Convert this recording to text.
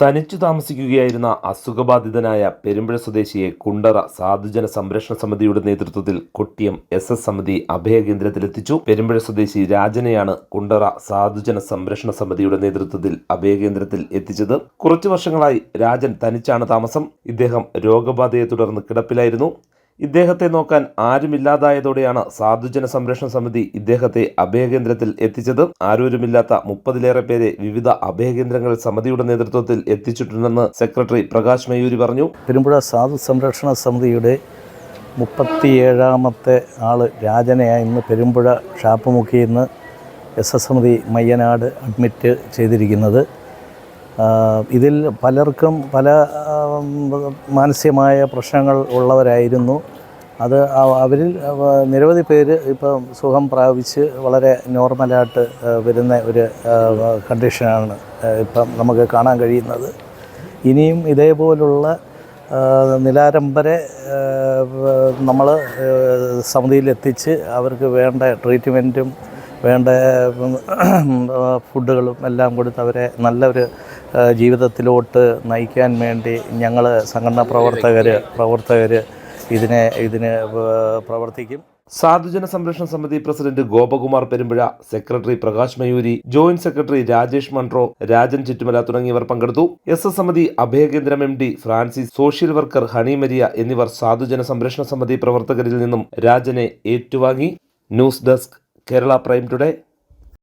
തനിച്ചു താമസിക്കുകയായിരുന്ന അസുഖബാധിതനായ പെരുമ്പുഴ സ്വദേശിയെ കുണ്ടറ സാധുജന സംരക്ഷണ സമിതിയുടെ നേതൃത്വത്തിൽ കൊട്ടിയം എസ് എസ് സമിതി അഭയകേന്ദ്രത്തിലെത്തിച്ചു പെരുമ്പുഴ സ്വദേശി രാജനെയാണ് കുണ്ടറ സാധുജന സംരക്ഷണ സമിതിയുടെ നേതൃത്വത്തിൽ അഭയകേന്ദ്രത്തിൽ എത്തിച്ചത്. കുറച്ചു വർഷങ്ങളായി രാജൻ തനിച്ചാണ് താമസം. ഇദ്ദേഹം രോഗബാധയെ തുടർന്ന് കിടപ്പിലായിരുന്നു. ഇദ്ദേഹത്തെ നോക്കാൻ ആരുമില്ലാതായതോടെയാണ് സാധുജന സംരക്ഷണ സമിതി ഇദ്ദേഹത്തെ അഭയകേന്ദ്രത്തിൽ എത്തിച്ചത്. ആരോരുമില്ലാത്ത മുപ്പതിലേറെ പേരെ വിവിധ അഭയകേന്ദ്രങ്ങൾ സമിതിയുടെ നേതൃത്വത്തിൽ എത്തിച്ചിട്ടുണ്ടെന്ന് സെക്രട്ടറി പ്രകാശ് മയൂരി പറഞ്ഞു. പെരുമ്പുഴ സാധു സംരക്ഷണ സമിതിയുടെ മുപ്പത്തിയേഴാമത്തെ ആൾ രാജനയായി ഇന്ന് പെരുമ്പുഴ ഷാപ്പുമുക്കിയിൽ നിന്ന് എസ് എസ് സമിതി മയ്യനാട് അഡ്മിറ്റ് ചെയ്തിരിക്കുന്നത്. ഇതിൽ പലർക്കും പല മാനസികമായ പ്രശ്നങ്ങൾ ഉള്ളവരായിരുന്നു. അത് അവരിൽ നിരവധി പേര് ഇപ്പം സുഖം പ്രാപിച്ച് വളരെ നോർമലായിട്ട് വരുന്ന ഒരു കണ്ടീഷനാണ് ഇപ്പം നമുക്ക് കാണാൻ കഴിയുന്നത്. ഇനിയും ഇതേപോലുള്ള നിലാരംബരെ നമ്മൾ സമിതിയിലെത്തിച്ച് അവർക്ക് വേണ്ട ട്രീറ്റ്മെന്റും വേണ്ട ഫുഡുകളും എല്ലാം കൊടുത്ത് അവരെ നല്ലൊരു ജീവിതത്തിലോട്ട് നയിക്കാൻ വേണ്ടി ഞങ്ങൾ സംഘടനാ പ്രവർത്തകർ പ്രവർത്തകർ ഇതിനെ ഇതിന് പ്രവർത്തിക്കും. സാധുജന സംരക്ഷണ സമിതി president Gopakumar Perumpuzha secretary Prakash Mayuri joint secretary Rajesh Munroe Rajan Chuttumala തുടങ്ങിയവർ പങ്കെടുത്തു. എസ് എസ് സമിതി അഭയകേന്ദ്രം M D Francis social worker Honey Maria എന്നിവർ സാധുജന സംരക്ഷണ സമിതി പ്രവർത്തകരിൽ നിന്നും രാജനെ ഏറ്റുവാങ്ങി. News desk Kerala prime today.